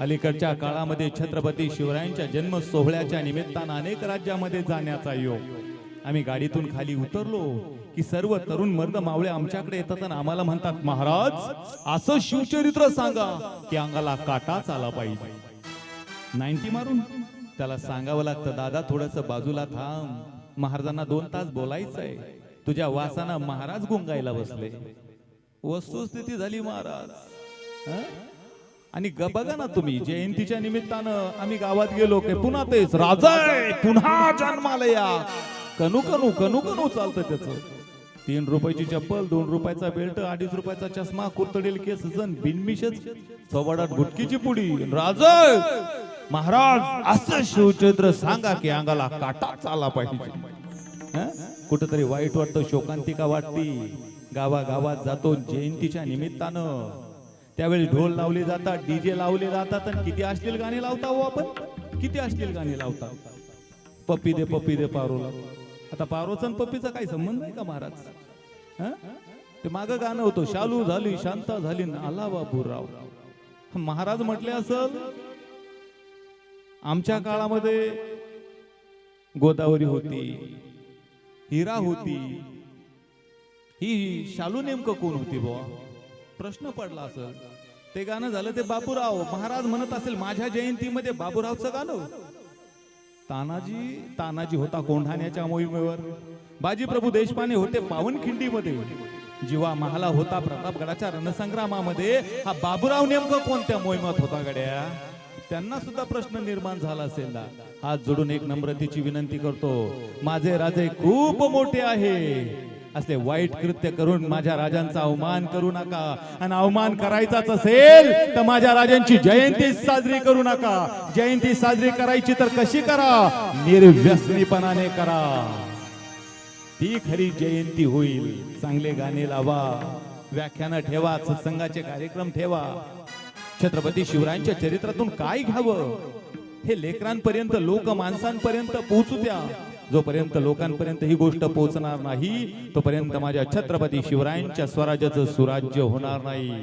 अलीकडच्या काळामध्ये छत्रपती शिवरायांच्या जन्म सोहळ्याच्या निमित्तानं अनेक राज्यामध्ये जाण्याचा योग. आम्ही गाडीतून खाली उतरलो की सर्व तरुण मर्द मावळे आमच्याकडे येतात आणि आम्हाला म्हणतात महाराज असं शिवचरित्र सांगा की अंगाला काटाच आला पाहिजे. नाईन्टी मारून त्याला सांगावं लागतं दादा थोडस बाजूला थांब. महाराजांना दोन तास बोलायचंय. तुझ्या वासाना महाराज गुंगायला बसले. वस्तुस्थिती झाली महाराज. हं? आणि ग- बघा ना तुम्ही जयंतीच्या निमित्तानं आम्ही गावात गेलो की पुन्हा तेच राजाय पुन्हा जन्माला या. कनू कनू कनू कनू चालतं त्याच. तीन रुपयाची चप्पल दोन रुपयाचा बेल्ट अडीच रुपयाचा चष्मा कुरतडेल केस जण बिनमिशच सवाडात गुटकीची पुडी. राजा महाराज असं शिवचरित्र सांगा की अंगाला काटा चाला पाहिजे. हं? कुठंतरी वाईट वाटतं शोकांतिका वाटती. गावागावात जातो जयंतीच्या निमित्तानं. त्यावेळी ढोल लावले जातात डीजे लावले जातात आणि किती अश्लील गाणे लावता हो आपण? किती अश्लील गाणे लावता पप्पी दे पप्पी दे पारोला आता पारोचा आणि पप्पीचा काही संबंध नाही का महाराज? ते माग गाणं होतं शालू झाली शांता झाली न आला बापूराव महाराज म्हटले असल आमच्या काळामध्ये गोदावरी होती हिरा होती. ही शालू नेमकं कोण होती बुवा? प्रश्न पडला असेल. ते गाणं झालं ते बाबूराव महाराज म्हणत असेल माझ्या जयंतीमध्ये बाबूरावचं गाणं. तानाजी तानाजी होता कोंढाण्याच्या मोहिमेवर. बाजीप्रभू देशपांडे होते पावनखिंडीमध्ये. जीवा महाला होता प्रतापगडाच्या रणसंग्रामामध्ये. हा बाबूराव नेमकं कोणत्या मोहिमेत होता गड्या? त्यांना सुद्धा प्रश्न निर्माण झाला असेल ना. हात जोडून एक नम्रतेची विनंती करतो. माझे राजे खूप मोठे आहे. असले वाईट कृत्य करून माझ्या राजांचा अवमान करू नका. आणि अवमान करायचाच असेल तर माझ्या राजांची जयंती साजरी करू नका. जयंती साजरी करायची तर कशी करा? निर्व्यसनीपणाने करा. ती खरी जयंती होईल. चांगले गाणे लावा. व्याख्यानं ठेवा. सत्संगाचे कार्यक्रम ठेवा. छत्रपती शिवरायांच्या चरित्रातून काय घ्यावं? हे लेकरांपर्यंत लोक माणसांपर्यंत पोहोचू द्या. जोपर्यंत लोकांपर्यंत ही गोष्ट पोहोचणार नाही तोपर्यंत माझ्या छत्रपती शिवरायांच्या स्वराज्याचं सुराज्य होणार नाही.